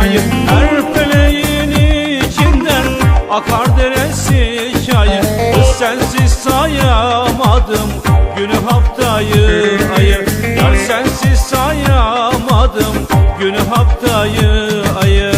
çayı Her peleğin içinden akar deresi çayı. Sensiz sayamadım günü haftayı ayı. Yar sensiz sayamadım günü haftayı ayı.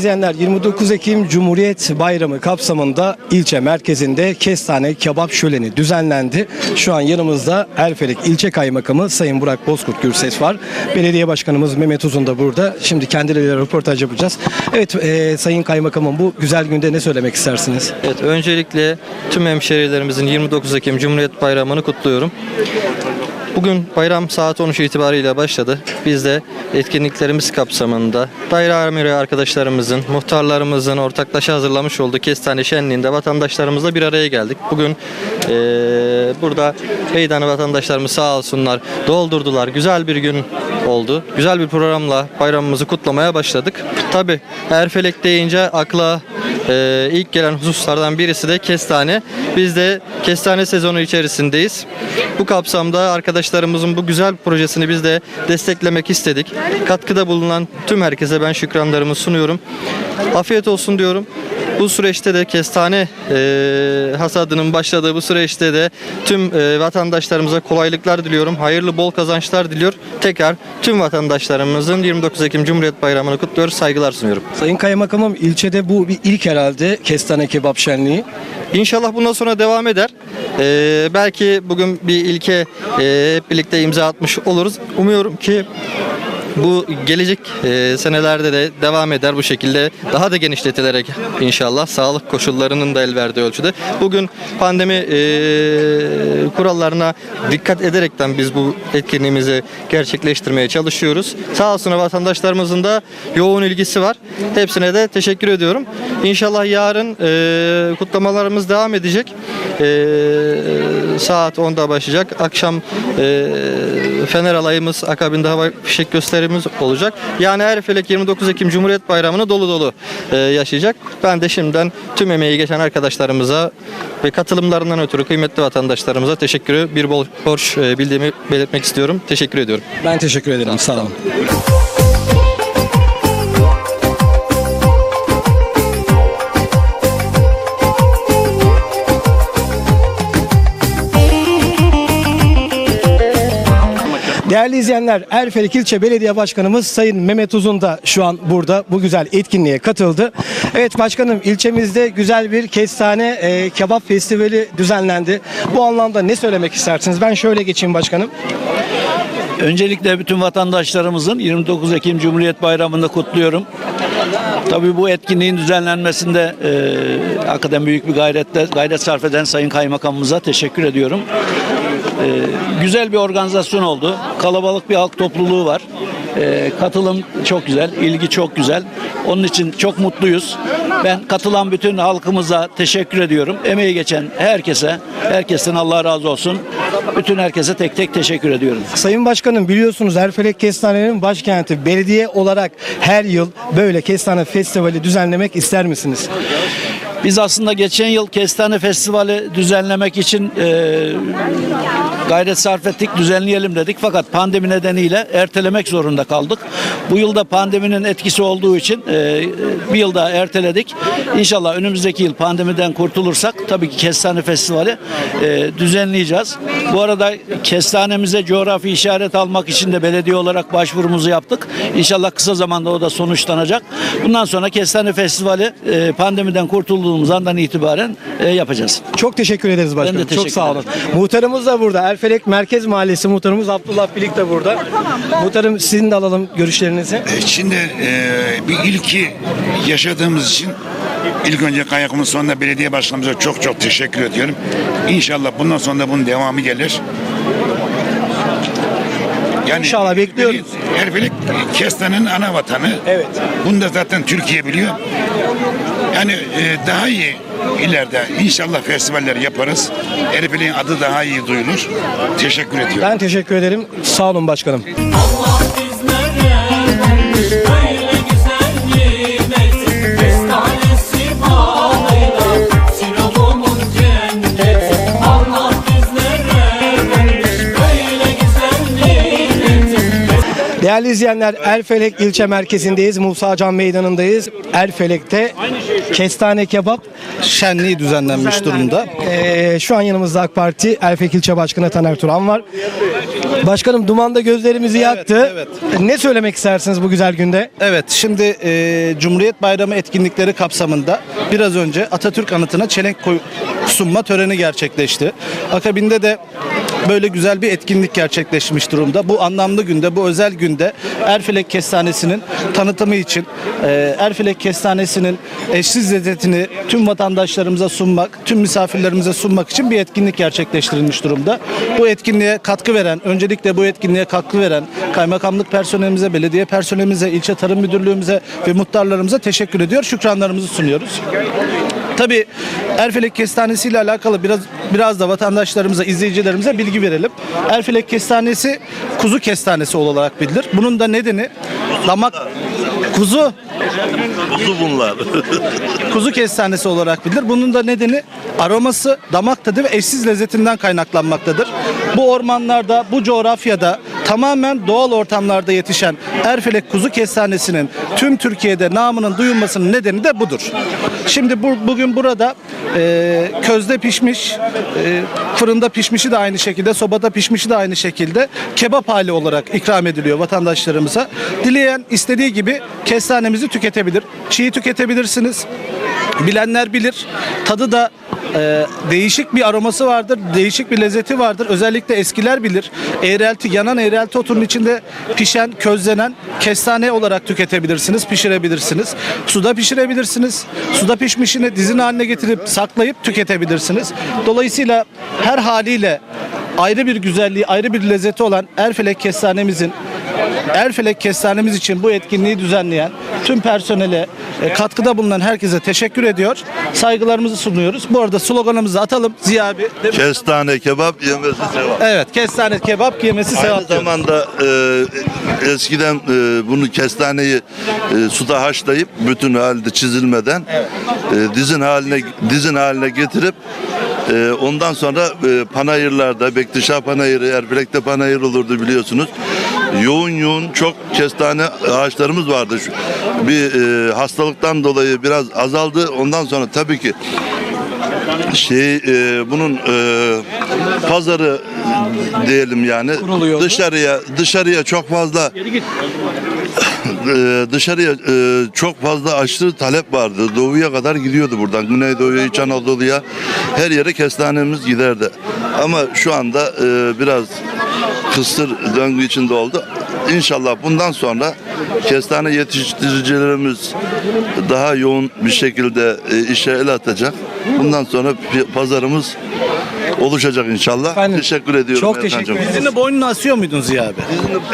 İzleyenler 29 Ekim Cumhuriyet Bayramı kapsamında ilçe merkezinde kestane kebap şöleni düzenlendi. Şu an yanımızda Erfelek İlçe Kaymakamı Sayın Burak Bozkurt Gürses var. Belediye Başkanımız Mehmet Uzun da burada. Şimdi kendileriyle röportaj yapacağız. Evet e, Sayın Kaymakamım bu güzel günde ne söylemek istersiniz? Evet, öncelikle tüm hemşehrilerimizin 29 Ekim Cumhuriyet Bayramı'nı kutluyorum. Bugün bayram saat 13 itibariyle başladı. Biz de etkinliklerimiz kapsamında daire amiri arkadaşlarımızın, muhtarlarımızın ortaklaşa hazırlamış olduğu kestane şenliğinde vatandaşlarımızla bir araya geldik. Bugün eee, burada meydanı vatandaşlarımız sağ olsunlar doldurdular. Güzel bir gün oldu. Güzel bir programla bayramımızı kutlamaya başladık. Tabi Erfelek deyince akla ee, ilk gelen hususlardan birisi de kestane. Biz de kestane sezonu içerisindeyiz. Bu kapsamda arkadaşlarımızın bu güzel projesini biz de desteklemek istedik. Katkıda bulunan tüm herkese ben şükranlarımı sunuyorum. Afiyet olsun diyorum. Bu süreçte de kestane e, hasadının başladığı bu süreçte de tüm e, vatandaşlarımıza kolaylıklar diliyorum. Hayırlı bol kazançlar diliyor. Tekrar tüm vatandaşlarımızın 29 Ekim Cumhuriyet Bayramı'nı kutluyoruz. Saygılar sunuyorum. Sayın Kaymakamım ilçede bu bir ilk herhalde kestane kebap şenliği. İnşallah bundan sonra devam eder. Ee, belki bugün bir ilke e, hep birlikte imza atmış oluruz. Umuyorum ki bu gelecek e, senelerde de devam eder bu şekilde daha da genişletilerek inşallah sağlık koşullarının da el verdiği ölçüde. Bugün pandemi e, kurallarına dikkat ederekten biz bu etkinliğimizi gerçekleştirmeye çalışıyoruz. Sağ olsun vatandaşlarımızın da yoğun ilgisi var. Hepsine de teşekkür ediyorum. İnşallah yarın e, kutlamalarımız devam edecek. E, saat 10'da başlayacak. Akşam e, Fener alayımız akabinde hava fişek gösterimiz olacak. Yani Erfelek 29 Ekim Cumhuriyet Bayramı'nı dolu dolu e, yaşayacak. Ben de şimdiden tüm emeği geçen arkadaşlarımıza ve katılımlarından ötürü kıymetli vatandaşlarımıza teşekkürü bir bol borç e, bildiğimi belirtmek istiyorum. Teşekkür ediyorum. Ben teşekkür ederim. Sağ olun. Değerli izleyenler, Erfelek İlçe Belediye Başkanımız Sayın Mehmet Uzun da şu an burada bu güzel etkinliğe katıldı. Evet başkanım ilçemizde güzel bir kestane e, kebap festivali düzenlendi. Bu anlamda ne söylemek istersiniz? Ben şöyle geçeyim başkanım. Öncelikle bütün vatandaşlarımızın 29 Ekim Cumhuriyet Bayramı'nı kutluyorum. Tabii bu etkinliğin düzenlenmesinde e, hakikaten büyük bir gayretle gayret sarf eden Sayın Kaymakamımıza teşekkür ediyorum. E, güzel bir organizasyon oldu. Kalabalık bir halk topluluğu var. E, katılım çok güzel, ilgi çok güzel. Onun için çok mutluyuz. Ben katılan bütün halkımıza teşekkür ediyorum. Emeği geçen herkese, herkesten Allah razı olsun. Bütün herkese tek tek teşekkür ediyorum. Sayın Başkanım biliyorsunuz Erfelek Kestane'nin başkenti belediye olarak her yıl böyle kestane festivali düzenlemek ister misiniz? Biz aslında geçen yıl Kestane Festivali düzenlemek için e, gayret sarf ettik, düzenleyelim dedik. Fakat pandemi nedeniyle ertelemek zorunda kaldık. Bu yılda pandeminin etkisi olduğu için e, bir yıl daha erteledik. İnşallah önümüzdeki yıl pandemiden kurtulursak tabii ki Kestane Festivali e, düzenleyeceğiz. Bu arada kestanemize coğrafi işaret almak için de belediye olarak başvurumuzu yaptık. İnşallah kısa zamanda o da sonuçlanacak. Bundan sonra Kestane Festivali e, pandemiden kurtulduğumuz andan itibaren e, yapacağız. Çok teşekkür ederiz başkanım. Ben de teşekkür Çok sağ olun. Muhtarımız da burada. Erfelek Merkez Mahallesi muhtarımız Abdullah Bilik de burada. Muhtarım sizin de alalım görüşlerinizi. E, Şimdi e, bir ilki yaşadığımız için ilk önce Kayakum'un sonunda belediye başkanımıza çok çok teşekkür ediyorum. İnşallah bundan sonra da bunun devamı gelir. Yani İnşallah bekliyoruz. Erfelek Kestan'ın ana vatanı. Evet. Bunu da zaten Türkiye biliyor. Yani e, daha iyi ileride inşallah festivaller yaparız. Erfelek'in adı daha iyi duyulur. Teşekkür ediyorum. Ben teşekkür ederim. Sağ olun başkanım. Değerli izleyenler Erfelek ilçe merkezindeyiz. Musa Can Meydanı'ndayız. Erfelek'te kestane kebap şenliği düzenlenmiş durumda. Ee, şu an yanımızda AK Parti Erfelek ilçe başkanı Taner Turan var. Başkanım dumanda gözlerimizi yaktı. evet. Ne söylemek istersiniz bu güzel günde? Evet, şimdi e, Cumhuriyet Bayramı etkinlikleri kapsamında biraz önce Atatürk anıtına çelenk koy- sunma töreni gerçekleşti. Akabinde de böyle güzel bir etkinlik gerçekleşmiş durumda. Bu anlamlı günde, bu özel günde Erfelek Kestanesi'nin tanıtımı için e, Erfelek Kestanesi'nin eşsiz lezzetini tüm vatandaşlarımıza sunmak, tüm misafirlerimize sunmak için bir etkinlik gerçekleştirilmiş durumda. Bu etkinliğe katkı veren, öncelikle bu etkinliğe katkı veren kaymakamlık personelimize, belediye personelimize, ilçe tarım müdürlüğümüze ve muhtarlarımıza teşekkür ediyor. Şükranlarımızı sunuyoruz. Tabii Erfelek Kestanesi ile alakalı biraz biraz da vatandaşlarımıza, izleyicilerimize bilgi verelim. Erfelek Kestanesi kuzu kestanesi olarak bilinir. Bunun da nedeni damak kuzu Kuzu bunlar. kuzu kestanesi olarak bilinir. Bunun da nedeni aroması, damak tadı ve eşsiz lezzetinden kaynaklanmaktadır. Bu ormanlarda, bu coğrafyada tamamen doğal ortamlarda yetişen Erfelek kuzu kestanesinin tüm Türkiye'de namının duyulmasının nedeni de budur. Şimdi bu, bugün burada e, közde pişmiş, e, fırında pişmişi de aynı şekilde, sobada pişmişi de aynı şekilde kebap hali olarak ikram ediliyor vatandaşlarımıza. Dileyen istediği gibi kestanemizi tüketebilir. Çiğ tüketebilirsiniz. Bilenler bilir. Tadı da e, değişik bir aroması vardır, değişik bir lezzeti vardır. Özellikle eskiler bilir. Eğrelti, yanan eğrelti otunun içinde pişen, közlenen kestane olarak tüketebilirsiniz, pişirebilirsiniz. Suda pişirebilirsiniz. Suda pişmişini dizin haline getirip saklayıp tüketebilirsiniz. Dolayısıyla her haliyle ayrı bir güzelliği, ayrı bir lezzeti olan Erfelek kestanemizin Erfelek kestanemiz için bu etkinliği düzenleyen tüm personele e, katkıda bulunan herkese teşekkür ediyor. Saygılarımızı sunuyoruz. Bu arada sloganımızı atalım. Ziya abi. Kestane kebap yemesi sevap. Evet, kestane kebap yemesi Aynı sevap. diyoruz. zamanda e, eskiden e, bunu kestaneyi e, suda haşlayıp bütün halde çizilmeden e, dizin haline dizin haline getirip e, ondan sonra e, panayırlarda Bektişah panayırı, Erbilek'te panayır olurdu biliyorsunuz. Yoğun yoğun çok kestane ağaçlarımız vardı. Şu- Bir e, hastalıktan dolayı biraz azaldı. Ondan sonra tabii ki şey e, bunun e, pazarı diyelim yani dışarıya dışarıya çok fazla e, dışarıya e, çok fazla aşırı talep vardı. Doğuya kadar gidiyordu buradan. Güneydoğu'ya, İç Anadolu'ya her yere kestanemiz giderdi. Ama şu anda e, biraz kısır döngü içinde oldu. İnşallah bundan sonra kestane yetiştiricilerimiz daha yoğun bir şekilde e, işe el atacak. Bundan sonra pazarımız oluşacak inşallah. Efendim, teşekkür ediyorum. çok teşekkür ederim. Sizin de boynunu asıyor muydun Ziya abi?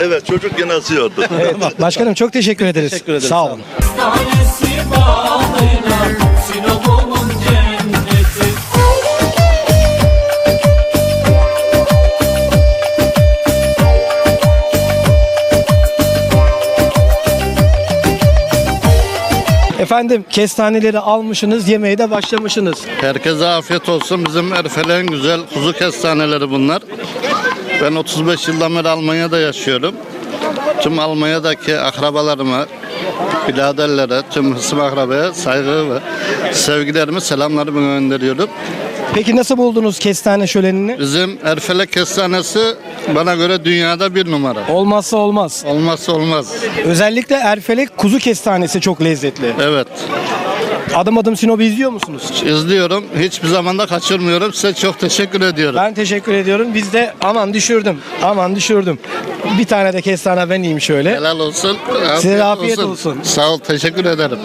Evet çocuk yine asıyordu. Başkanım çok teşekkür ederiz. Teşekkür ederim, Sağ sağ olun. Efendim kestaneleri almışsınız, yemeğe de başlamışsınız. Herkese afiyet olsun. Bizim Erfelek'in güzel kuzu kestaneleri bunlar. Ben 35 yıldan beri Almanya'da yaşıyorum. Tüm Almanya'daki akrabalarıma, biraderlere, tüm hısım akrabaya saygı ve sevgilerimi, selamlarımı gönderiyorum. Peki nasıl buldunuz kestane şölenini? Bizim Erfelek kestanesi bana göre dünyada bir numara. Olmazsa olmaz. Olmazsa olmaz. Özellikle Erfelek kuzu kestanesi çok lezzetli. Evet. Adım adım Sinop'u izliyor musunuz? İzliyorum. Hiçbir zaman da kaçırmıyorum. Size çok teşekkür ediyorum. Ben teşekkür ediyorum. Biz de aman düşürdüm. Aman düşürdüm. Bir tane de kestane ben yiyeyim şöyle. Helal olsun. Size afiyet olsun. Sağ ol. Teşekkür ederim.